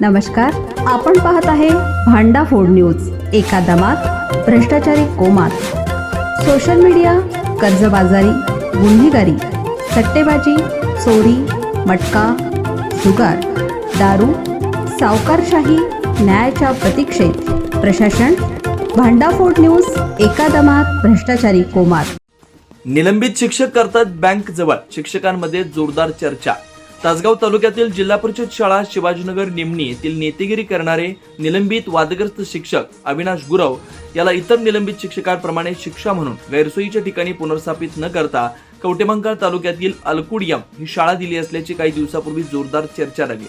नमस्कार आपण पाहत आहे भांडा फोड न्यूज एका दमात भ्रष्टाचारी कोमात. सोशल मीडिया कर्जबाजारी गुन्हेगारी सट्टेबाजी चोरी मटका जुगार दारू सावकारशाही न्यायाच्या प्रतीक्षेत. प्रशासन भांडाफोड न्यूज एका दमात भ्रष्टाचारी कोमात. निलंबित शिक्षक करतात बँक जवळ. शिक्षकांमध्ये जोरदार चर्चा. तासगाव तालुक्यातील जिल्हा परिषद शाळा शिवाजीनगर निमणी येथील नेतेगिरी करणारे निलंबित वादग्रस्त शिक्षक अविनाश गुरव याला इतर निलंबित शिक्षकांप्रमाणे शिक्षा म्हणून गैरसोयीच्या ठिकाणी पुनर्स्थापित न करता कवटेमंकाळ तालुक्यातील अलकुडियम ही शाळा दिली असल्याची काही दिवसापूर्वी जोरदार चर्चा लागली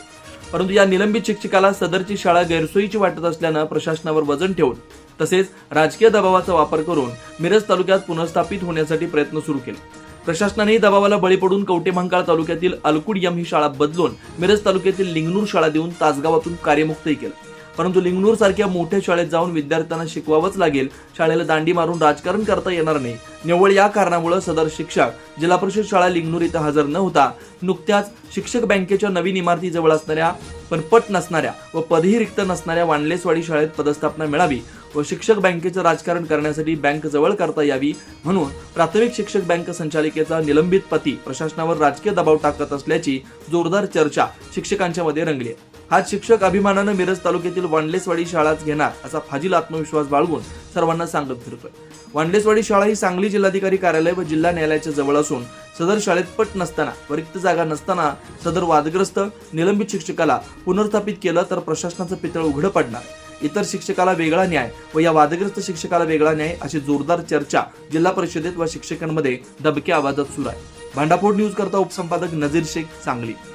परंतु या निलंबित शिक्षकाला सदरची शाळा गैरसोयीची वाटत असल्यानं प्रशासनावर वजन ठेवून तसेच राजकीय दबावाचा वापर करून मिरज तालुक्यात पुनर्स्थापित होण्यासाठी प्रयत्न सुरू केले. प्रशासनानेही दबावाला बळी पडून कवटेमंकाळ तालुक्यातील अलकुडियम ही शाळा बदलून मिरज तालुक्यातील लिंगनूर शाळा देऊन तासगावातून कार्यमुक्तही केलं. परंतु लिंगनूर सारख्या मोठ्या शाळेत जाऊन विद्यार्थ्यांना शिकवावंच लागेल. शाळेला दांडी मारून राजकारण करता येणार नाही. निव्वळ या कारणामुळे सदर शिक्षक जिल्हा परिषद शाळा लिंगनूर इथं हजर न होता नुकत्याच शिक्षक बँकेच्या नवीन इमारतीजवळ असणाऱ्या पण पट नसणाऱ्या व पदही रिक्त नसणाऱ्या वांडलेसवाडी शाळेत पदस्थापना मिळावी व शिक्षक बँकेचं राजकारण करण्यासाठी बँक जवळ करता यावी म्हणून प्राथमिक शिक्षक बँक संचालिकेचा निलंबित पती प्रशासनावर राजकीय दबाव टाकत असल्याची जोरदार चर्चा शिक्षकांच्या मध्ये रंगली आहे. हाच शिक्षक अभिमानानं मिरज तालुक्यातील वांडलेसवाडी शाळाच घेणार असा फाजील आत्मविश्वास बाळगून सर्वांना सांगत फिरतोय. वांडलेसवाडी शाळा ही सांगली जिल्हाधिकारी कार्यालय व जिल्हा न्यायालयाच्या जवळ असून सदर शाळेत पट नसताना व रिक्त जागा नसताना सदर वादग्रस्त निलंबित शिक्षकाला पुनर्स्थापित केलं तर प्रशासनाचं पितळ उघडं पडणार इतर शिक्षकाला वेगळा न्याय व या वादग्रस्त शिक्षकाला वेगळा न्याय अशी जोरदार चर्चा जिल्हा परिषदेत व शिक्षकांमध्ये दबक्या आवाजात सुरू आहे. भांडाफोड न्यूज करता उपसंपादक नजीर शेख सांगली.